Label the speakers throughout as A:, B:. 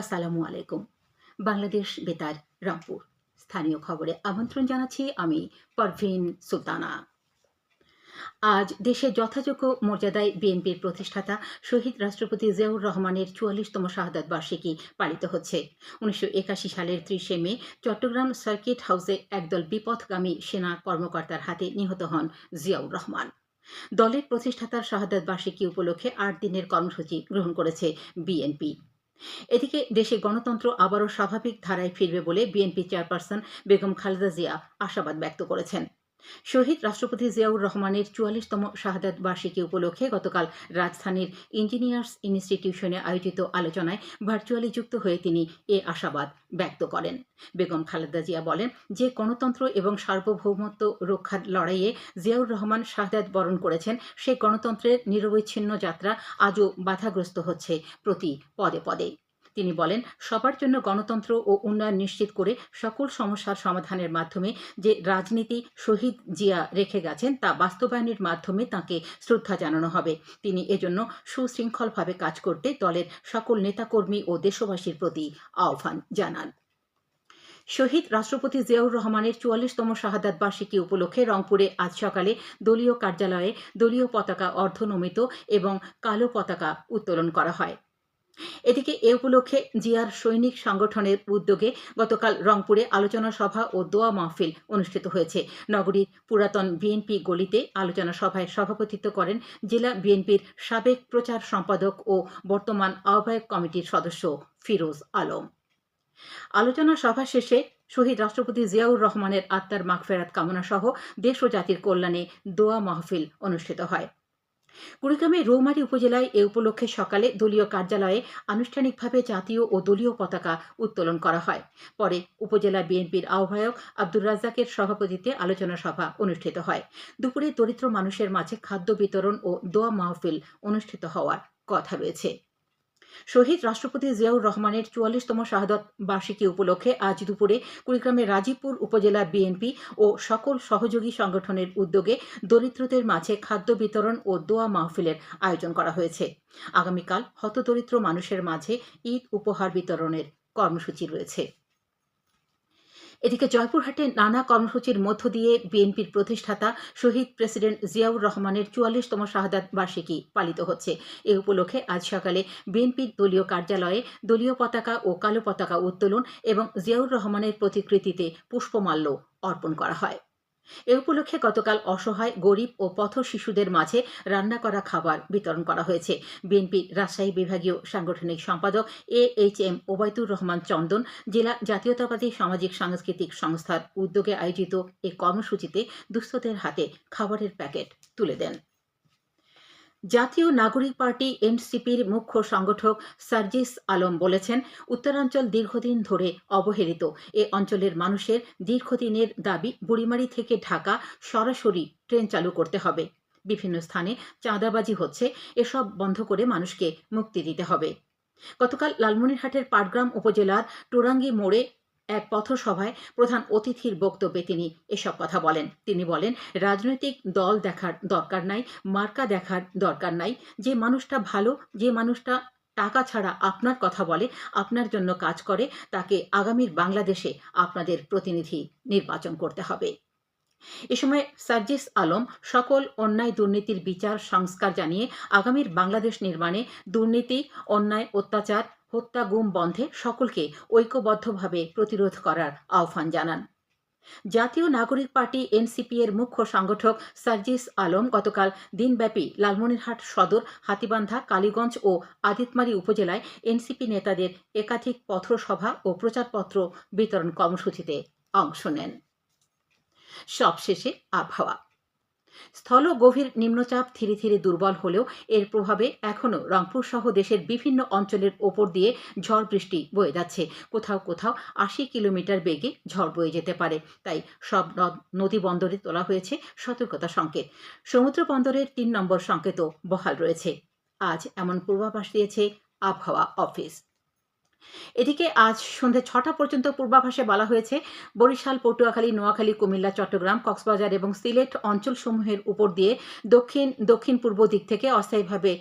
A: আসসালামু আলাইকুম বাংলাদেশ বেতার রামপুর স্থানীয় খবরে আমন্ত্রণ জানাচ্ছি আমি পারভিন সুলতানা আজ দেশে যথাযোগ্য মর্যাদায় বিএনপির প্রতিষ্ঠাতা শহীদ রাষ্ট্রপতি জিয়াউর রহমানের চুয়াল্লিশতম শাহাদ বার্ষিকী পালিত হচ্ছে উনিশশো সালের ত্রিশে মে চট্টগ্রাম সার্কিট হাউসে একদল বিপথগামী সেনা কর্মকর্তার হাতে নিহত হন জিয়াউর রহমান দলের প্রতিষ্ঠাতার শাহাদ বার্ষিকী উপলক্ষে আট দিনের কর্মসূচি গ্রহণ করেছে বিএনপি এদিকে দেশে গণতন্ত্র আবারও স্বাভাবিক ধারায় ফিরবে বলে বিএনপি চেয়ারপারসন বেগম খালেদা জিয়া আশাবাদ ব্যক্ত করেছেন শহীদ রাষ্ট্রপতি জিয়াউর রহমানের চুয়াল্লিশতম শাহাদাত বার্ষিকী উপলক্ষে গতকাল রাজধানীর ইঞ্জিনিয়ার্স ইনস্টিটিউশনে আয়োজিত আলোচনায় ভার্চুয়ালি যুক্ত হয়ে তিনি এ আশাবাদ ব্যক্ত করেন বেগম খালেদা জিয়া বলেন যে গণতন্ত্র এবং সার্বভৌমত্ব রক্ষার লড়াইয়ে জিয়াউর রহমান শাহাদাত বরণ করেছেন সেই গণতন্ত্রের নিরবিচ্ছিন্ন যাত্রা আজও বাধাগ্রস্ত হচ্ছে প্রতি পদে পদে তিনি বলেন সবার জন্য গণতন্ত্র ও উন্নয়ন নিশ্চিত করে সকল সমস্যার সমাধানের মাধ্যমে যে রাজনীতি শহীদ জিয়া রেখে গেছেন তা বাস্তবায়নের মাধ্যমে তাকে শ্রদ্ধা জানানো হবে তিনি এজন্য সুশৃঙ্খলভাবে কাজ করতে দলের সকল নেতাকর্মী ও দেশবাসীর প্রতি আহ্বান জানান শহীদ রাষ্ট্রপতি জিয়াউর রহমানের চুয়াল্লিশতম শাহাদাত বার্ষিকী উপলক্ষে রংপুরে আজ সকালে দলীয় কার্যালয়ে দলীয় পতাকা অর্ধনমিত এবং কালো পতাকা উত্তোলন করা হয় এদিকে এ উপলক্ষে জিয়ার সৈনিক সংগঠনের উদ্যোগে গতকাল রংপুরে আলোচনা সভা ও দোয়া মাহফিল অনুষ্ঠিত হয়েছে নগরীর পুরাতন বিএনপি গলিতে আলোচনা সভায় সভাপতিত্ব করেন জেলা বিএনপির সাবেক প্রচার সম্পাদক ও বর্তমান আহ্বায়ক কমিটির সদস্য ফিরোজ আলম আলোচনা সভা শেষে শহীদ রাষ্ট্রপতি জিয়াউর রহমানের আত্মার মাগফেরাত কামনা সহ দেশ ও জাতির কল্যাণে দোয়া মাহফিল অনুষ্ঠিত হয় কুড়িগ্রামের রৌমারী উপজেলায় এ উপলক্ষে সকালে দলীয় কার্যালয়ে আনুষ্ঠানিকভাবে জাতীয় ও দলীয় পতাকা উত্তোলন করা হয় পরে উপজেলা বিএনপির আহ্বায়ক আব্দুর রাজ্জাকের সভাপতিত্বে আলোচনা সভা অনুষ্ঠিত হয় দুপুরে দরিদ্র মানুষের মাঝে খাদ্য বিতরণ ও দোয়া মাহফিল অনুষ্ঠিত হওয়ার কথা রয়েছে শহীদ রাষ্ট্রপতি জিয়াউর রহমানের চুয়াল্লিশতম শাহাদত বার্ষিকী উপলক্ষে আজ দুপুরে কুড়িগ্রামের রাজীবপুর উপজেলা বিএনপি ও সকল সহযোগী সংগঠনের উদ্যোগে দরিদ্রদের মাঝে খাদ্য বিতরণ ও দোয়া মাহফিলের আয়োজন করা হয়েছে আগামীকাল হতদরিদ্র মানুষের মাঝে ঈদ উপহার বিতরণের কর্মসূচি রয়েছে এদিকে জয়পুরহাটে নানা কর্মসূচির মধ্য দিয়ে বিএনপির প্রতিষ্ঠাতা শহীদ প্রেসিডেন্ট জিয়াউর রহমানের চুয়াল্লিশতম শাহাদাত বার্ষিকী পালিত হচ্ছে এ উপলক্ষে আজ সকালে বিএনপির দলীয় কার্যালয়ে দলীয় পতাকা ও কালো পতাকা উত্তোলন এবং জিয়াউর রহমানের প্রতিকৃতিতে পুষ্পমাল্য অর্পণ করা হয় এ উপলক্ষে গতকাল অসহায় গরিব ও পথ শিশুদের মাঝে রান্না করা খাবার বিতরণ করা হয়েছে বিএনপির রাজশাহী বিভাগীয় সাংগঠনিক সম্পাদক A H M Obaidur Rahman Chandan জেলা জাতীয়তাবাদী সামাজিক সাংস্কৃতিক সংস্থার উদ্যোগে আয়োজিত এ কর্মসূচিতে দুস্থদের হাতে খাবারের প্যাকেট তুলে দেন জাতীয় নাগরিক পার্টি এনসিপির মুখ্য সংগঠক সার্জিস আলম বলেছেন উত্তরাঞ্চল দীর্ঘদিন ধরে অবহেলিত এ অঞ্চলের মানুষের দীর্ঘদিনের দাবি বুড়িমারি থেকে ঢাকা সরাসরি ট্রেন চালু করতে হবে বিভিন্ন স্থানে চাঁদাবাজি হচ্ছে এসব বন্ধ করে মানুষকে মুক্তি দিতে হবে গতকাল লালমনিরহাটের পাটগ্রাম উপজেলার টোরাঙ্গি মোড়ে এক পথসভায় প্রধান অতিথির বক্তব্যে তিনি এসব কথা বলেন তিনি বলেন রাজনৈতিক দল দেখার দরকার নাই মার্কা দেখার দরকার নাই যে মানুষটা ভালো যে মানুষটা টাকা ছাড়া আপনার কথা বলে আপনার জন্য কাজ করে তাকে আগামীর বাংলাদেশে আপনাদের প্রতিনিধি নির্বাচন করতে হবে এ সময় সার্জিস আলম সকল অন্যায় দুর্নীতির বিচার সংস্কার জানিয়ে আগামীর বাংলাদেশ নির্মাণে দুর্নীতি অন্যায় অত্যাচার হত্যা গুম বন্ধে সকলকে ঐক্যবদ্ধভাবে প্রতিরোধ করার আহ্বান জানান জাতীয় নাগরিক পার্টি এনসিপি এর মুখ্য সংগঠক সার্জিস আলম গতকাল দিনব্যাপী লালমনিরহাট সদর হাতিবান্ধা কালীগঞ্জ ও আদিতমারি উপজেলায় এনসিপি নেতাদের একাধিক পত্রসভা ও প্রচারপত্র বিতরণ কর্মসূচিতে অংশ নেন সবশেষে আবহাওয়া স্থল গভীর নিম্নচাপ ধীরে ধীরে দুর্বল হলেও এর প্রভাবে এখনও রংপুর সহ দেশের বিভিন্ন অঞ্চলের ওপর দিয়ে ঝড় বৃষ্টি বয়ে যাচ্ছে কোথাও কোথাও আশি কিলোমিটার বেগে ঝড় বয়ে যেতে পারে তাই সব নদী বন্দরে তোলা হয়েছে সতর্কতা সংকেত সমুদ্র বন্দরের তিন নম্বর সংকেতও বহাল রয়েছে আজ এমন পূর্বাভাস দিয়েছে আবহাওয়া অফিস এদিকে আজ সন্ধে ছটা পর্যন্ত পূর্বাভাসে বলা হয়েছে বরিশাল পটুয়াখালী নোয়াখালী কুমিল্লা চট্টগ্রাম কক্সবাজার এবং সিলেট অঞ্চলসমূহের উপর দিয়ে দক্ষিণ দক্ষিণ পূর্ব দিক থেকে অস্থায়ীভাবে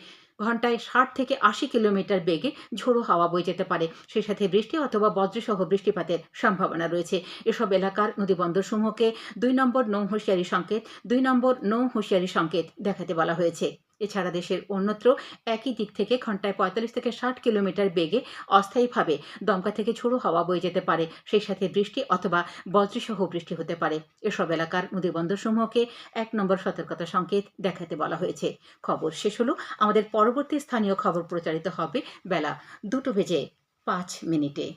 A: ঘন্টায় ষাট থেকে আশি কিলোমিটার বেগে ঝোড়ো হাওয়া বয়ে যেতে পারে সেই সাথে বৃষ্টি অথবা বজ্রসহ বৃষ্টিপাতের সম্ভাবনা রয়েছে এসব এলাকার নদীবন্দরসমূহকে দুই নম্বর নৌ হুঁশিয়ারি সংকেত দুই নম্বর নৌ হুঁশিয়ারি সংকেত দেখাতে বলা হয়েছে এছাড়া দেশের অন্যত্র একই দিক থেকে ঘন্টায় পঁয়তাল্লিশ থেকে ষাট কিলোমিটার বেগে অস্থায়ীভাবে দমকা থেকে ঝোড়ো হাওয়া বয়ে যেতে পারে সেই সাথে বৃষ্টি অথবা বজ্রসহ বৃষ্টি হতে পারে এসব এলাকার নদীবন্দরসমূহকে এক নম্বর সতর্কতা সংকেত দেখাতে বলা হয়েছে খবর শেষ হলো আমাদের পরবর্তী স্থানীয় খবর প্রচারিত হবে বেলা দুটো বেজে পাঁচ মিনিটে